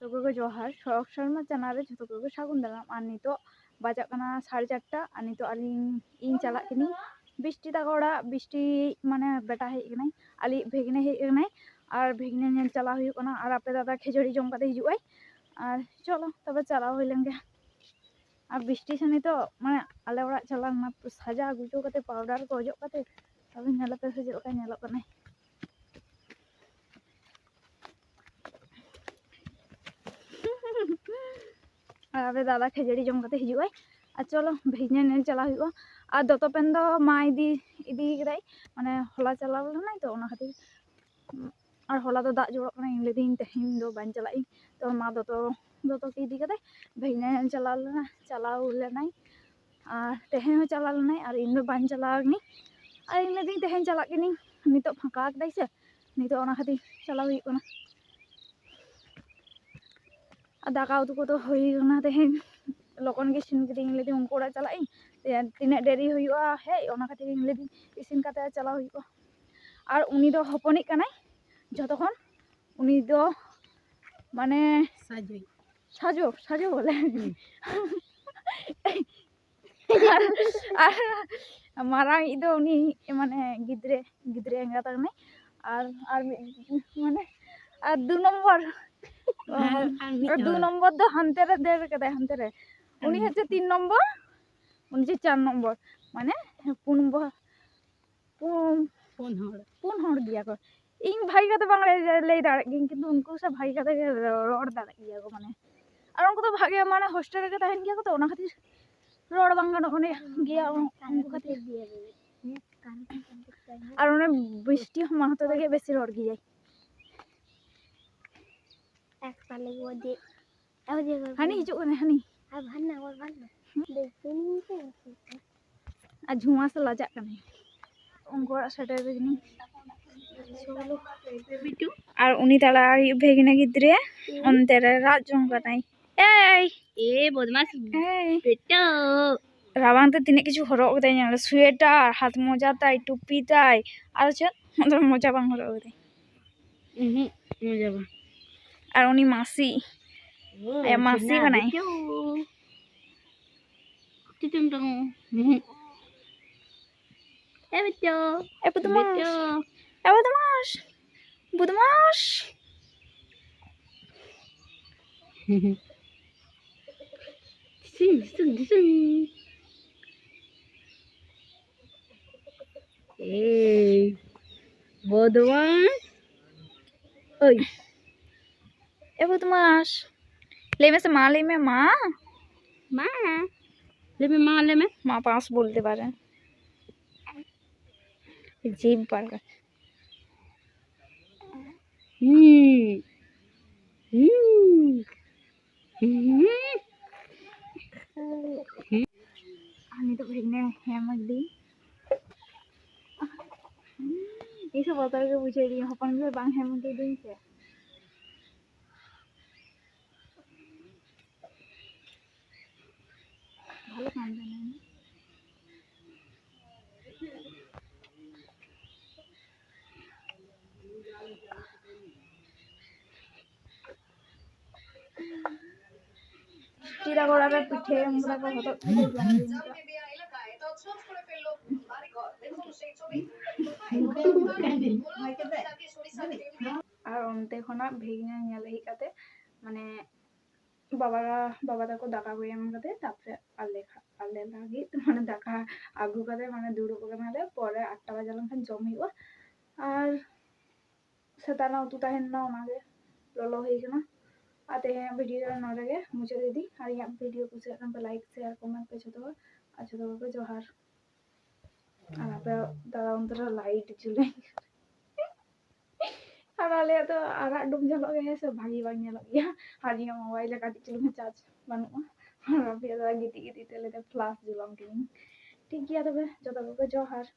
ᱡᱚᱛᱚ ᱠᱚᱜᱮ ᱡᱚᱦᱟᱨ ᱥᱚᱨᱚᱜ ᱥᱚᱨᱢᱟ ᱪᱮᱱᱮᱞ ᱨᱮ ᱡᱷᱚᱛᱚ ᱠᱚᱜᱮ ᱥᱟᱹᱜᱩᱱ ᱫᱟᱨᱟᱢ ᱟᱨ ᱱᱤᱛᱚᱜ ᱵᱟᱡᱟᱜ ᱠᱟᱱᱟ ᱥᱟᱲᱮ ᱪᱟᱨᱴᱟ ᱟᱨ ᱱᱤᱛᱚᱜ ᱟᱹᱞᱤᱧ ᱤᱧ ᱪᱟᱞᱟᱜ ᱠᱟᱹᱱᱟᱹᱧ ᱵᱤᱥᱴᱤ ᱛᱟᱠᱚ ᱚᱲᱟᱜ ᱵᱤᱥᱴᱤ ᱢᱟᱱᱮ ᱵᱮᱴᱟ ᱦᱮᱡ ᱠᱟᱱᱟᱭ ᱟᱞᱮᱭᱤᱡ ᱵᱷᱟᱹᱜᱽᱱᱟᱹ ᱦᱮᱡ ᱠᱟᱱᱟᱭ ᱟᱨ ᱵᱷᱟᱹᱜᱽᱱᱟᱹ ᱧᱮᱞ ᱪᱟᱞᱟᱣ ᱦᱩᱭᱩᱜ ᱠᱟᱱᱟ ᱟᱨ ᱟᱯᱮ ᱫᱟᱫᱟ ᱠᱷᱟᱹᱡᱟᱹᱲᱤ ᱡᱚᱢ ᱠᱟᱛᱮ ᱦᱤᱡᱩᱜ ᱟᱭ ᱟᱨ ᱪᱚᱞᱚ ᱛᱚᱵᱮ ᱪᱟᱞᱟᱣ ᱦᱩᱭ ᱞᱮᱱ ᱜᱮ ᱟᱨ ᱵᱤᱥᱴᱤ ᱥᱮ ᱱᱤᱛᱚᱜ ᱢᱟᱱᱮ ᱟᱞᱮ ᱚᱲᱟᱜ ᱪᱟᱞᱟᱣ ᱞᱮᱱᱟ ᱥᱟᱡᱟᱣ ᱜᱩᱡᱟᱹᱣ ᱠᱟᱛᱮ ᱯᱟᱣᱰᱟᱨ ᱠᱚ ᱚᱡᱚᱜ ᱠᱟᱛᱮ ᱛᱚᱵᱮ ᱧᱮᱞᱟᱯᱮ ᱥᱮ ᱪᱮᱫ ᱞᱮᱠᱟ ᱧᱮᱞᱚᱜ ᱠᱟᱱᱟᱭ ᱟᱨ ᱟᱞᱮ ᱫᱟᱫᱟ ᱠᱷᱟᱹᱡᱟᱹᱲᱤ ᱡᱚᱢ ᱠᱟᱛᱮ ᱦᱤᱡᱩᱜ ᱟᱭ ᱟᱨ ᱪᱚᱞᱚ ᱵᱷᱮᱡᱟ ᱧᱮᱞ ᱪᱟᱞᱟᱣ ᱦᱩᱭᱩᱜᱼᱟ ᱟᱨ ᱫᱚᱛᱚ ᱯᱮᱱ ᱫᱚ ᱢᱟ ᱤᱫᱤ ᱤᱫᱤ ᱠᱮᱫᱟᱭ ᱢᱟᱱᱮ ᱦᱚᱞᱟ ᱪᱟᱞᱟᱣ ᱞᱮᱱᱟᱭ ᱛᱚ ᱚᱱᱟ ᱠᱷᱟᱹᱛᱤᱨ और हला तो दाग जोड़ इन लेदी तेहन दो बन चलाई तो माँ दो तो दो तो इदी कदे भेजने चला लेना चलाव लेना और तेहन चला लेना और इन बन चलावनी और इन लेदी तेहन चला किनी नित फाका कदाई से नित खातिर चलाव ᱠᱮᱫᱟᱭ ᱥᱮ ᱱᱤᱛᱚᱜ ᱚᱱᱟ ᱠᱷᱟᱹᱛᱤᱨ ᱪᱟᱞᱟᱣ ᱦᱩᱭᱩᱜ ᱠᱟᱱᱟ আর দাকা উতু কত হয়ে ᱠᱟᱱᱟ ᱛᱮᱦᱮᱧ ᱞᱚᱜᱚᱱ ᱜᱮ ᱤᱥᱤᱱ ᱠᱤᱫᱟᱹᱧ ᱞᱟᱹᱭᱫᱟᱹᱧ ᱩᱱᱠᱩ ᱚᱲᱟᱜ ᱪᱟᱞᱟᱜ ᱤᱧ ᱛᱤᱱᱟᱹᱜ ᱰᱮᱨᱤ ᱦᱩᱭᱩᱜᱼᱟ ᱦᱮᱡ ᱚᱱᱟ ᱠᱷᱟᱹᱛᱤᱨ ᱤᱧ ᱞᱟᱹᱭᱫᱟᱹᱧ ᱤᱥᱤᱱ ᱠᱟᱛᱮ ᱪᱟᱞᱟᱣ ᱦᱩᱭᱩᱜᱼᱟ আর উনি তো হপনিক কানাই যতক্ষণ উনি তো মানে সাজুই সাজো সাজো বলে আর মারাং ᱤᱫᱚ উনি মানে গিদ্রে গিদ্রে এঙ্গাত কানাই আর আর ᱢᱤᱫ- মানে আর দু নম্বর আর হ্যাঁ, দু নম্বর দো হান্তেরে দের কেদাই হান্তেরে। উনি হচ্ছে তিন নম্বর উনি হচ্ছে চার নম্বর। মানে পুন পুন হড় গিয়া কো ইং ভাই কাতে বাংলা লাই দাঁড় গিন কিন্তু উনকু সব ভাই কাতে রড় দাঁড় গিয়া কো মানে। আর উনকু তো ভাগে মানে হোস্টেল রে তাহেন গিয়া কো তো ওনা খাতির রড় বাংলা ওনে গিয়া উনকু খাতির। আর ওনে বৃষ্টি হমাহতো দেখে বেশি রড় গিয়া যায় ᱮᱠᱴᱟ ᱞᱟᱹᱜᱤᱫ ᱫᱮ ᱟᱣᱫᱮ ᱦᱟᱹᱱᱤ ᱦᱤᱡᱩᱜ ᱠᱟᱱᱟ ᱦᱟᱹᱱᱤ ᱟᱨ ᱵᱷᱟᱱᱱᱟ ᱜᱚᱨ ᱵᱷᱟᱱᱱᱟ ᱫᱮᱠᱷᱤᱱ ᱥᱮ ᱟᱨ ᱡᱷᱩᱢᱟ ᱥᱮ ᱞᱟᱡᱟᱜ ᱠᱟᱱᱟᱭ ᱩᱱᱠᱩᱣᱟᱜ ᱥᱮᱴᱮᱨ ᱨᱮᱜᱤᱱᱤ ᱵᱤᱴᱩ আর উনি তারা ভেগিনা গিদ্রে অন্তর রাত জঙ্গা নাই এই এ বদমাস বেটো রাবাংতে তিনে কিছু হরক কদাই না সোয়েটার হাত মোজা তাই টুপি তাই আর চল মজা বাং হরক কদাই হুম মজা বাং আর উনি মাসি এ মাসি কানাই টিটুম টং হুম এ বেটা এ বদমাস বেটা এ বদমাস বদমাস সিং সিং সিং এই বদমাস ওই এ বদমাস লেমে সে মা লেমে মা মা লেমে মা লেমে মা পাঁচ বলতে পারে জিভ বার করে। হুম হুম হুম আমি তো ভেঙে হেমাক দিই এইসব বতরকে বুঝিয়ে দিই হপন করে বাং হেমাকে দিই সে চিরা করাবে পিঠে মুড়াবে হতো আর অন্তে খোনা ভেঙে গেলে হিকাতে মানে বাবারা বাবা তাকে দাকা হয়ে আমাকে তারপরে আলেখা আলে লাগি। মানে দাকা আগু কাতে মানে দূর উপরে মেলে মানে পরে আটটা বাজে খান জম হইব আর সেটা না তু তাহেন না ওনাকে লল হয়ে কিনা आते हैं भिडियो ना लगे मुझे दी और यहाँ वीडियो को भिडियो कुछ लाइक शेयर कमेंट पे जो और जो पे जोहार। और आप दादा अंतर लाइट चले। और आलिया तो आरा डुम जलो गए से भागी बाग नेलो गया। और ये मोबाइल दी, चलो चार्ज बनूआ और आप दादा गिटी गिटी तेले फ्लास जुलम किन ठीक है तो तब जो तो पे जोहार।